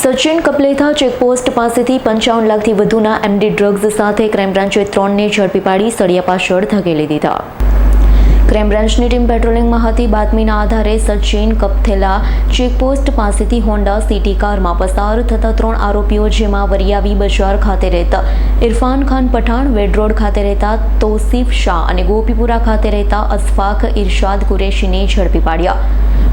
Sachin Kapletha checkpost પાસેથી પંચાવન લાખથી વધુના એમડી ડ્રગ્સ સાથે ક્રાઇમ બ્રાન્ચે ત્રણને ઝડપી પાડી સળિયા પાછળ ધકેલી દીધા. ક્રાઇમ બ્રાન્ચની ટીમ પેટ્રોલિંગમાં હતી. બાતમીના આધારે સચિન કપથેલા ચેકપોસ્ટ પાસેથી હોન્ડા સિટી કારમાં પસાર થતા ત્રણ આરોપીઓ જેમાં વરિયાવી બજાર ખાતે રહેતા ઇરફાન ખાન પઠાણ, વેડ રોડ ખાતે રહેતા તોસીફ શાહ અને ગોપીપુરા ખાતે રહેતા અસફાક ઇરશાદ કુરેશીને ઝડપી પાડ્યા.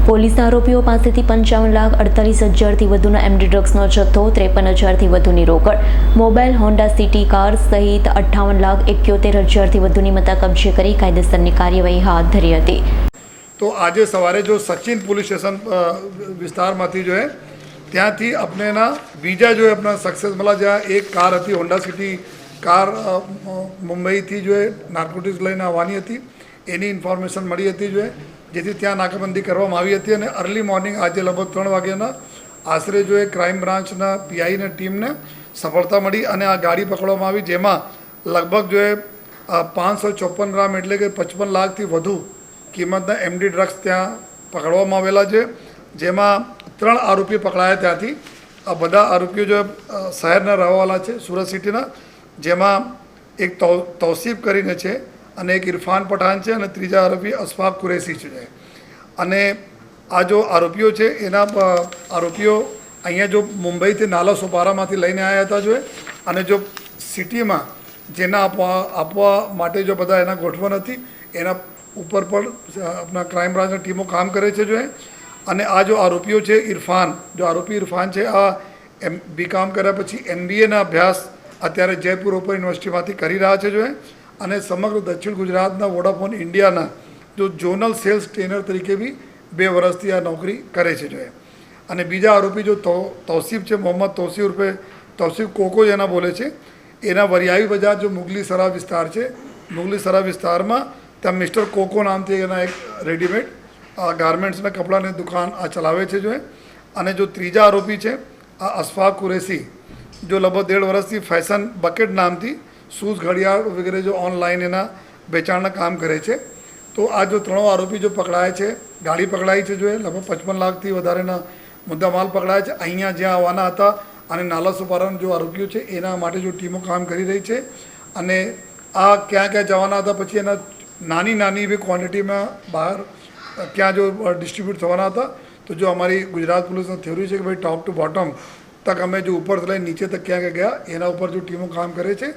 પોલીસના આરોપીઓ પાસેથી પંચાવન લાખ અડતાલીસ હજારથી વધુના એમડી ડ્રગ્સનો જથ્થો, ત્રેપન હજારથી વધુની રોકડ, મોબાઈલ હોન્ડા સિટી કાર સહિત અઠ્ઠાવન લાખ એક્યોતેર હજારથી વધુની મતા કબજે કરી કાયદેસરની કાર્યવાહી હાથ ધરી હતી. તો આજે સવારે જો સચિન પોલીસ સ્ટેશન વિસ્તારમાંથી જો હે, ત્યાંથી આપનેના બીજા જો આપણા સક્સેસ મળ્યા જ્યાં એક કાર હતી હોન્ડા સિટી કાર મુંબઈથી જો નાર્કોટિક્સ લઈને આવવાની હતી. એની ઇન્ફોર્મેશન મળી હતી જો જેથી ત્યાં નાકાબંધી કરવામાં આવી હતી અને અર્લી મોર્નિંગ આજે લગભગ ત્રણ વાગ્યાના આશરે જો એ ક્રાઇમ બ્રાન્ચના પીઆઈને ટીમને સફળતા મળી અને આ ગાડી પકડવામાં આવી, જેમાં લગભગ જો એ પાંચસો ચોપન ગ્રામ એટલે કે પચપન લાખથી વધુ કિંમતના એમડી ડ્રગ્સ ત્યાં પકડવામાં આવેલા છે. જેમાં ત્રણ આરોપી પકડાયા ત્યાંથી. આ બધા આરોપીઓ જો શહેરના રહેવાવાળા છે, સુરત સિટીના. જેમાં એક તૌસીફ કરીને છે અને એક ઇરફાન પઠાણ છે અને ત્રીજા આરોપી અશફાક કુરેશી છે. અને આ જો આરોપીઓ છે, એના આરોપીઓ અહીંયા જો મુંબઈથી નાલા સોપારામાંથી લઈને આવ્યા હતા જો અને જો સિટીમાં જેના આપવા આપવા માટે જો બધા એના ગોઠવણ હતી, એના ઉપર પણ આપણા ક્રાઇમ બ્રાન્ચની ટીમો કામ કરે છે જો. અને આ જો આરોપીઓ છે ઇરફાન જો આરોપી ઇરફાન છે, આ એમ બીકામ કર્યા પછી એમબીએના અભ્યાસ અત્યારે જયપુર ઓપન યુનિવર્સિટીમાંથી કરી રહ્યા છે જો. અને સમગ્ર દક્ષિણ ગુજરાતના વોડાફોન ઇન્ડિયાના જો ઝોનલ સેલ્સ ટ્રેનર તરીકે બી બે વર્ષથી આ નોકરી કરે છે જો. અને બીજા આરોપી જો તૌસીફ છે, મોહમ્મદ તૌસીફ રૂપે તૌસીફ કોકો જેના બોલે છે એના વરિયાવી બજાર જો મુગલી સરા વિસ્તાર છે, મુગલી સરા વિસ્તારમાં ત્યાં મિસ્ટર કોકો નામથી એના એક રેડીમેડ ગાર્મેન્ટ્સના કપડાની દુકાન આ ચલાવે છે જો અને જો ત્રીજા આરોપી છે, આ અશફાક કુરેશી, જો લગભગ દેઢ વર્ષથી ફેશન બકેટ નામથી શૂઝ ઘડિયાળ વગેરે જો ઓનલાઈન એના વેચાણના કામ કરે છે. તો આ જો ત્રણો આરોપી જો પકડાય છે, ગાડી પકડાઈ છે જો લગભગ પચપન લાખથી વધારેના મુદ્દા માલ પકડાય છે. અહીંયા જ્યાં આવવાના હતા અને નાલા સુપારાનું જો આરોગ્ય છે, એના માટે જો ટીમો કામ કરી રહી છે. અને આ ક્યાં ક્યાં જવાના હતા, પછી એના નાની નાની એવી ક્વોન્ટિટીમાં બહાર ક્યાં જો ડિસ્ટ્રીબ્યુટ થવાના હતા, તો જો અમારી ગુજરાત પોલીસની થિયોરી છે કે ભાઈ ટોપ ટુ બોટમ તક અમે જો ઉપર લઈ નીચે તક ક્યાં ક્યાં ગયા, એના ઉપર જો ટીમો કામ કરે છે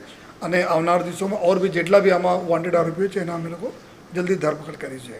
અને આવનાર દિવસોમાં ઓર બી જેટલા બી આમાં વોન્ટેડ આરોપીઓ છે, એના અમે લોકો જલ્દી ધરપકડ કરી છે.